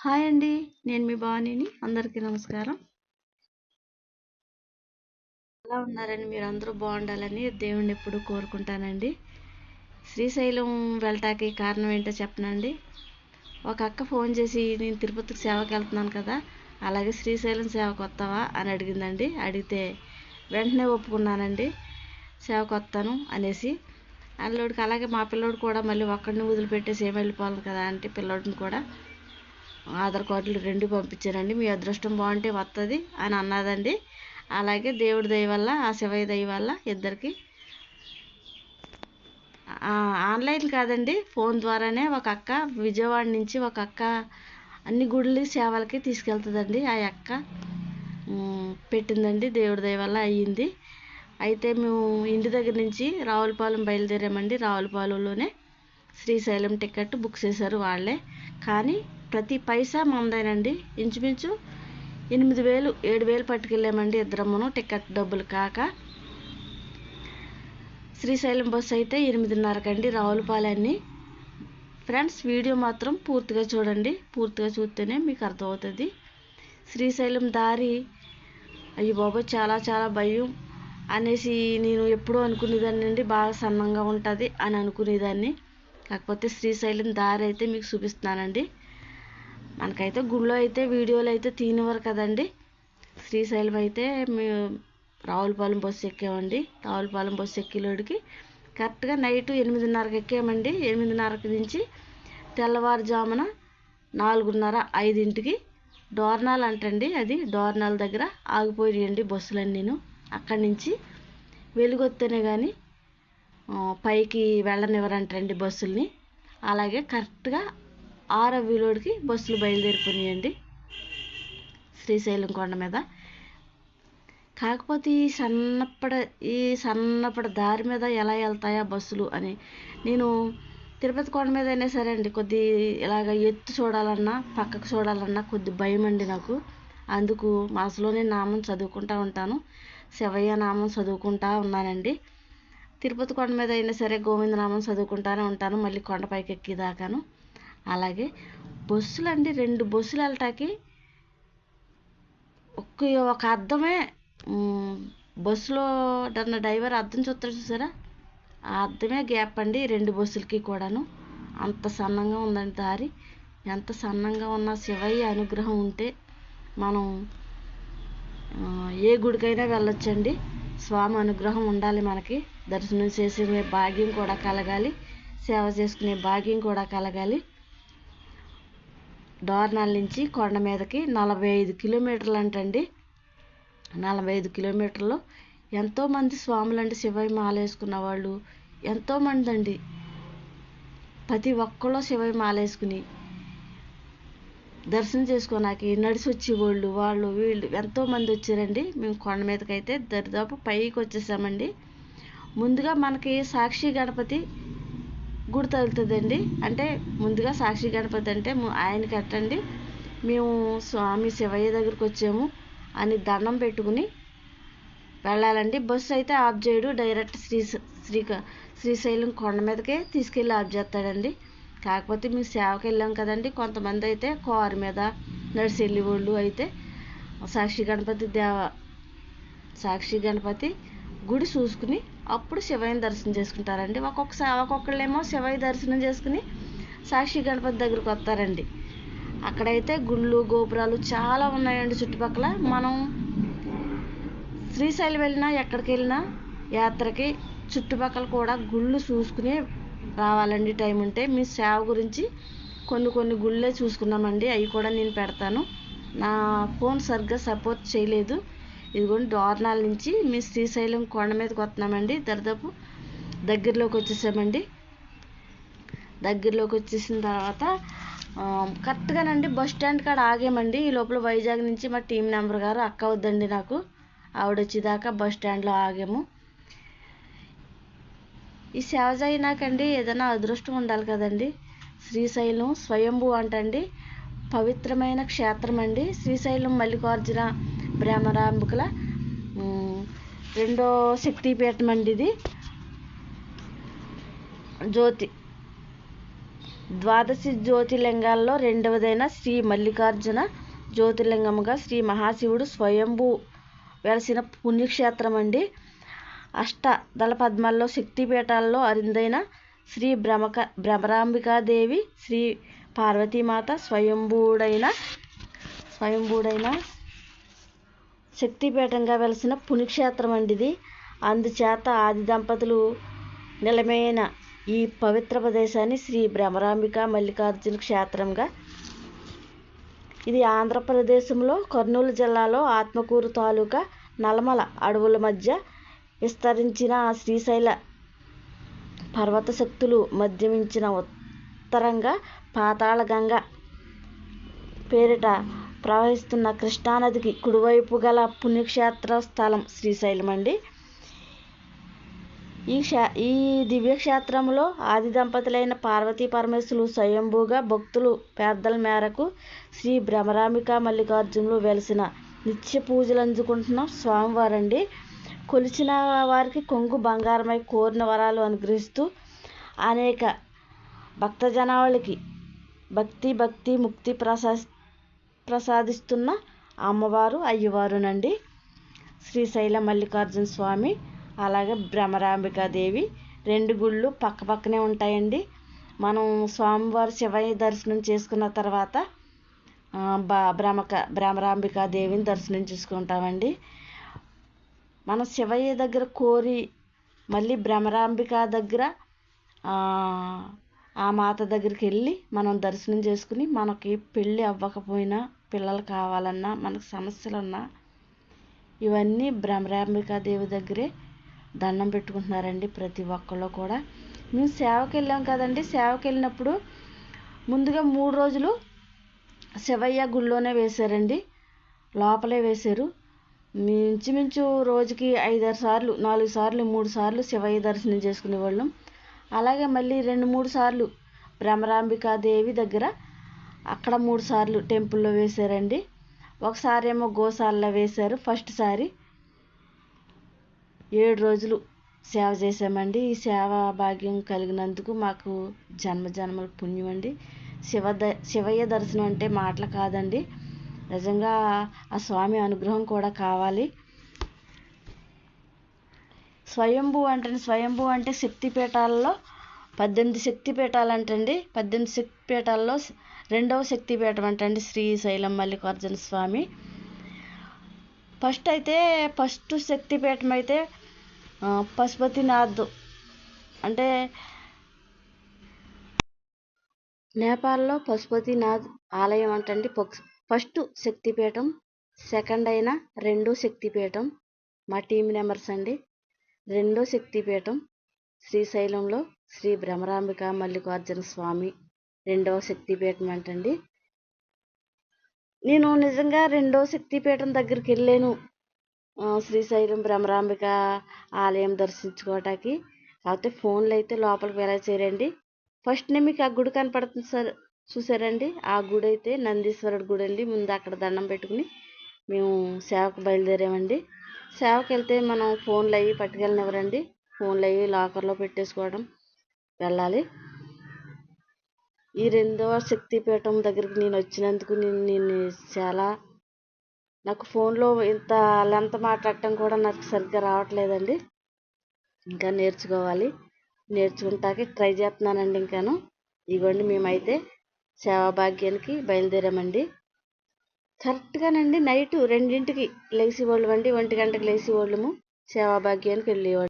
Hi అండి నేను మీ భవానీని. అందరికీ నమస్కారం. ఎలా ఉన్నారని మీరు అందరూ బాగుండాలని దేవుణ్ణి ఎప్పుడు కోరుకుంటానండి. శ్రీశైలం వెళ్ళటానికి కారణం ఏంటో చెప్పనండి. ఒక అక్క ఫోన్ చేసి నేను తిరుపతికి సేవకి వెళ్తున్నాను కదా అలాగే శ్రీశైలం సేవకు వస్తావా? అని అడిగిందండి. అడిగితే వెంటనే ఒప్పుకున్నానండి సేవకు వస్తాను అనేసి. అందులోడికి అలాగే మా పిల్లోడు కూడా మళ్ళీ ఒక్కడిని వదిలిపెట్టేసి ఏం వెళ్ళిపోవాలి కదా? అంటే పిల్లోడిని కూడా. ఆధార్ కార్డులు రెండు పంపించానండి మీ అదృష్టం బాగుంటే వస్తుంది అని అన్నదండి. అలాగే దేవుడి దయ వల్ల ఆ శివయ్య దయ వల్ల ఇద్దరికి ఆన్లైన్ కాదండి. ఫోన్ ద్వారానే ఒక అక్క విజయవాడ నుంచి ఒక అక్క అన్ని గుడులు సేవలకి తీసుకెళ్తుందండి. ఆ అక్క పెట్టిందండి. దేవుడి దయ వల్ల అయ్యింది. అయితే మేము ఇంటి దగ్గర నుంచి రావులపాలెం బయలుదేరామండి. రావులపాలెంలోనే శ్రీశైలం టికెట్ బుక్ చేశారు వాళ్ళే. కానీ ప్రతి పైసా మందేనండి. ఇంచుమించు ఎనిమిది వేలు ఏడు వేలు పట్టుకెళ్ళామండి ఇద్దరమ్మను టికెట్ డబ్బులు కాక. శ్రీశైలం బస్సు అయితే ఎనిమిదిన్నరకండి రావులపాలన్నీ. ఫ్రెండ్స్ వీడియో మాత్రం పూర్తిగా చూడండి. పూర్తిగా చూస్తేనే మీకు అర్థమవుతుంది. శ్రీశైలం దారి అయ్యి బాబా చాలా చాలా భయం అనేసి నేను ఎప్పుడూ అనుకునేదాన్ని అండి బాగా సన్నంగా ఉంటుంది అని అనుకునేదాన్ని. కాకపోతే శ్రీశైలం దారి అయితే మీకు చూపిస్తున్నానండి. మనకైతే గుళ్ళో అయితే వీడియోలు అయితే తీనివ్వరు కదండి. శ్రీశైలం అయితే మేము రావులపాలెం బస్సు ఎక్కామండి. రావులపాలెం బస్సు ఎక్కిలోడికి కరెక్ట్గా నైట్ ఎనిమిదిన్నరకు ఎక్కామండి. ఎనిమిదిన్నరకు నుంచి తెల్లవారుజామున నాలుగున్నర ఐదింటికి డోర్నాల్ అంటండి. అది డోర్నాల్ దగ్గర ఆగిపోయాయండి బస్సులన్నీను. అక్కడి నుంచి వెలుగొత్తేనే కానీ పైకి వెళ్ళనివ్వరంటండి బస్సుల్ని. అలాగే కరెక్ట్గా ఆరవిలోడికి బస్సులు బయలుదేరిపోయినాయండి. శ్రీశైలం కొండ మీద. కాకపోతే ఈ సన్నపడ ఈ సన్నపడ దారి మీద ఎలా వెళ్తాయా బస్సులు అని. నేను తిరుపతి కొండ మీద అయినా సరే అండి కొద్ది ఇలాగ ఎత్తు చూడాలన్నా పక్కకు చూడాలన్నా కొద్ది భయం అండి నాకు. అందుకు మనసులోనే నామం చదువుకుంటా ఉంటాను. శివయ్య నామం చదువుకుంటా ఉన్నానండి. తిరుపతి కొండ మీద అయినా సరే గోవిందనామం చదువుకుంటానే ఉంటాను మళ్ళీ కొండపైకి ఎక్కిదాకాను అలాగే బస్సులు అండి రెండు బస్సులు వెళ్ళటానికి ఒక్క ఒక అర్థమే బస్సులో ఉన్న డ్రైవర్ అర్థం చూస్తాడు చూసారా? ఆ అర్థమే గ్యాప్ అండి రెండు బస్సులకి కూడాను. అంత సన్నంగా ఉందండి దారి. ఎంత సన్నంగా ఉన్న శివయ్య అనుగ్రహం ఉంటే మనం ఏ గుడికైనా వెళ్ళొచ్చండి. స్వామి అనుగ్రహం ఉండాలి మనకి. దర్శనం చేసే భాగ్యం కూడా కలగాలి. సేవ చేసుకునే భాగ్యం కూడా కలగాలి. డోర్నాల నుంచి కొండ మీదకి నలభై ఐదు కిలోమీటర్లు అంటండి నలభై ఐదు కిలోమీటర్లు. ఎంతోమంది స్వాములు అంటే శివయ్య మాల వేసుకున్న వాళ్ళు. ఎంతోమంది అండి ప్రతి ఒక్కళ్ళు శివయ్య మాల వేసుకుని దర్శనం చేసుకోనాకి నడిచి వచ్చేవాళ్ళు వాళ్ళు వీళ్ళు ఎంతోమంది వచ్చారండి. మేము కొండ మీదకి అయితే దరిదాపు పైకి వచ్చేసామండి. ముందుగా మనకి సాక్షి గణపతి గుడి తగులుతుందండి అంటే ముందుగా సాక్షి గణపతి అంటే ఆయన కట్టండి మేము స్వామి శివయ్య దగ్గరికి వచ్చాము. అని దండం పెట్టుకుని వెళ్ళాలండి. బస్సు అయితే ఆఫ్ చేయడు. డైరెక్ట్ శ్రీ శ్రీ శ్రీశైలం కొండ మీదకే తీసుకెళ్ళి ఆఫ్ చేస్తాడండి. కాకపోతే మేము సేవకి వెళ్ళాం కదండి. కొంతమంది అయితే కారు మీద నడిచి వాళ్ళు అయితే సాక్షి గణపతి దేవ సాక్షి గణపతి గుడి చూసుకుని అప్పుడు శివయ్యని దర్శనం చేసుకుంటారండి. ఒక్కొక్కసారి ఒక్కొక్కళ్ళేమో శివయ్య దర్శనం చేసుకుని సాక్షి గణపతి దగ్గరికి వస్తారండి. అక్కడైతే గుళ్ళు గోపురాలు చాలా ఉన్నాయండి చుట్టుపక్కల. మనం శ్రీశైలం వెళ్ళినా ఎక్కడికి వెళ్ళినా యాత్రకి చుట్టుపక్కల కూడా గుళ్ళు చూసుకుని రావాలండి టైం ఉంటే. మీ సేవ గురించి కొన్ని కొన్ని గుళ్ళే చూసుకున్నామండి. అవి కూడా నేను పెడతాను. నా ఫోన్ సరిగ్గా సపోర్ట్ చేయలేదు. ఇదిగోండి డోర్నాల నుంచి మీ శ్రీశైలం కొండ మీదకి వస్తున్నామండి. దరిదాపు దగ్గరలోకి వచ్చేసామండి. దగ్గరలోకి వచ్చేసిన తర్వాత కరెక్ట్గానండి బస్ స్టాండ్ కాడ ఆగామండి. ఈ లోపల వైజాగ్ నుంచి మా టీం నెంబర్ గారు అక్క వద్దండి నాకు. ఆవిడ వచ్చేదాకా బస్ స్టాండ్లో ఆగాము. ఈ సేవ చేయనాకండి ఏదైనా అదృష్టం ఉండాలి కదండి. శ్రీశైలం స్వయంభూ అంటండి పవిత్రమైన క్షేత్రం అండి శ్రీశైలం మల్లికార్జున బ్రహ్మరాంబికల రెండో శక్తిపీఠం అండి ఇది. జ్యోతి. ద్వాదశి జ్యోతిర్లింగాల్లో రెండవదైన శ్రీ మల్లికార్జున జ్యోతిర్లింగముగా శ్రీ మహాశివుడు స్వయంభూ వెలసిన పుణ్యక్షేత్రం అండి. అష్ట దళ పద్మాల్లో శక్తిపీఠాల్లో అరిందైన శ్రీ భ్రమక భ్రమరాంబికాదేవి శ్రీ పార్వతీమాత స్వయంభూడైన స్వయంభూడైన శక్తిపీఠంగా వెలసిన పుణ్యక్షేత్రం అండి ఇది. అందుచేత ఆది దంపతులు నిలమైన ఈ పవిత్ర ప్రదేశాన్ని శ్రీ భ్రమరాంబిక మల్లికార్జున క్షేత్రంగా. ఇది ఆంధ్రప్రదేశంలో కర్నూలు జిల్లాలో ఆత్మకూరు తాలూకా నలమల అడవుల మధ్య విస్తరించిన శ్రీశైల పర్వత శక్తులు మధ్యమించిన ఉత్తరంగా పాతాళగంగ పేరిట ప్రవహిస్తున్న కృష్ణానదికి కుడివైపు గల పుణ్యక్షేత్ర స్థలం శ్రీశైలం అండి. ఈ క్షే ఈ దివ్యక్షేత్రంలో ఆది దంపతులైన పార్వతీ పరమేశ్వరులు స్వయంభూగా భక్తులు పేదల మేరకు శ్రీ భ్రమరామిక మల్లికార్జునులు వెలిసిన నిత్య పూజలు అందుకుంటున్న స్వామివారండి. కొలిచిన వారికి కొంగు బంగారమై కోరిన వరాలు అనుగ్రహిస్తూ అనేక భక్తజనావళికి భక్తి భక్తి ముక్తి ప్రసా ప్రసాదిస్తున్న అమ్మవారు అయ్యవారునండి. శ్రీశైల మల్లికార్జున స్వామి అలాగే భ్రమరాంబికాదేవి రెండు గుళ్ళు పక్క పక్కనే ఉంటాయండి. మనం స్వామివారి శివయ్య దర్శనం చేసుకున్న తర్వాత భ్రమక భ్రమరాంబికాదేవిని దర్శనం చేసుకుంటామండి. మన శివయ్య దగ్గర కోరి మళ్ళీ భ్రమరాంబిక దగ్గర ఆ మాత దగ్గరికి వెళ్ళి మనం దర్శనం చేసుకుని మనకి పెళ్ళి అవ్వకపోయినా పిల్లలు కావాలన్నా మనకు సమస్యలున్నా ఇవన్నీ భ్రమరాంబికా దేవి దగ్గరే దండం పెట్టుకుంటున్నారండి ప్రతి ఒక్కళ్ళు కూడా. మేము సేవకి వెళ్ళాం కదండి. సేవకి వెళ్ళినప్పుడు ముందుగా మూడు రోజులు శివయ్య గుళ్ళోనే వేశారండి. లోపలే వేశారు. మించుమించు రోజుకి ఐదారు సార్లు నాలుగు సార్లు మూడు సార్లు శివయ్య దర్శనం చేసుకునేవాళ్ళం. అలాగే మళ్ళీ రెండు మూడు సార్లు భ్రమరాంబికా దేవి దగ్గర అక్కడ మూడు సార్లు టెంపుల్లో వేశారండి. ఒకసారి ఏమో గోశాలలో వేశారు. ఫస్ట్ సారి ఏడు రోజులు సేవ చేసామండి ఈ సేవ భాగ్యం కలిగినందుకు మాకు జన్మ జన్మల పుణ్యం అండి. శివ ద శివయ్య దర్శనం అంటే మాటలు కాదండి. నిజంగా ఆ స్వామి అనుగ్రహం కూడా కావాలి. స్వయంభూ అంటే స్వయంభూ అంటే శక్తిపీఠాలలో పద్దెనిమిది శక్తిపీఠాలు అంటండి పద్దెనిమిది శక్తిపీఠాల్లో రెండవ శక్తిపీఠం అంటండి శ్రీశైలం మల్లికార్జున స్వామి. ఫస్ట్ అయితే ఫస్ట్ శక్తిపీఠం అయితే పశుపతినాథ్. అంటే నేపాల్లో పశుపతినాథ్ ఆలయం అంటండి ఫస్ట్ శక్తిపీఠం సెకండ్ అయిన రెండో శక్తిపీఠం మా టీం మెంబర్స్ అండి. రెండో శక్తిపీఠం శ్రీశైలంలో శ్రీ భ్రమరాంబిక మల్లికార్జున స్వామి రెండవ శక్తిపీఠం అంటండి నేను నిజంగా రెండవ శక్తిపీఠం దగ్గరికి వెళ్ళాను. శ్రీశైలం భ్రమరాంబిక ఆలయం దర్శించుకోవటానికి. కాకపోతే ఫోన్లు అయితే లోపలికి వెళ్ళచేరండి ఫస్ట్నే మీకు ఆ గుడి కనపడుతుంది సార్ చూసారండి? ఆ గుడి అయితే నందీశ్వరుడు గుడి అండి. ముందు అక్కడ దండం పెట్టుకుని మేము సేవకు బయలుదేరామండి. సేవకి వెళ్తే మనం ఫోన్లు అవి పట్టుకెళ్ళనివ్వరండి. ఫోన్లు అవి లాకర్లో పెట్టేసుకోవడం. వెళ్ళాలి. ఈ రెండవ శక్తిపీఠం దగ్గరికి నేను వచ్చినందుకు నేను నేను చాలా నాకు ఫోన్లో ఇంత లెంత మాట్లాడటం కూడా నాకు సరిగ్గా రావట్లేదండి. ఇంకా నేర్చుకోవాలి. నేర్చుకుంటాకి ట్రై చేస్తున్నానండి ఇంకాను. ఇవ్వండి మేమైతే సేవాభాగ్యానికి బయలుదేరామండి. కరెక్ట్గానండి నైట్ రెండింటికి లేచి వాళ్ళమండి ఒంటి గంటకి లేచి వాళ్ళము సేవాభాగ్యానికి వెళ్ళేవాళ్ళు.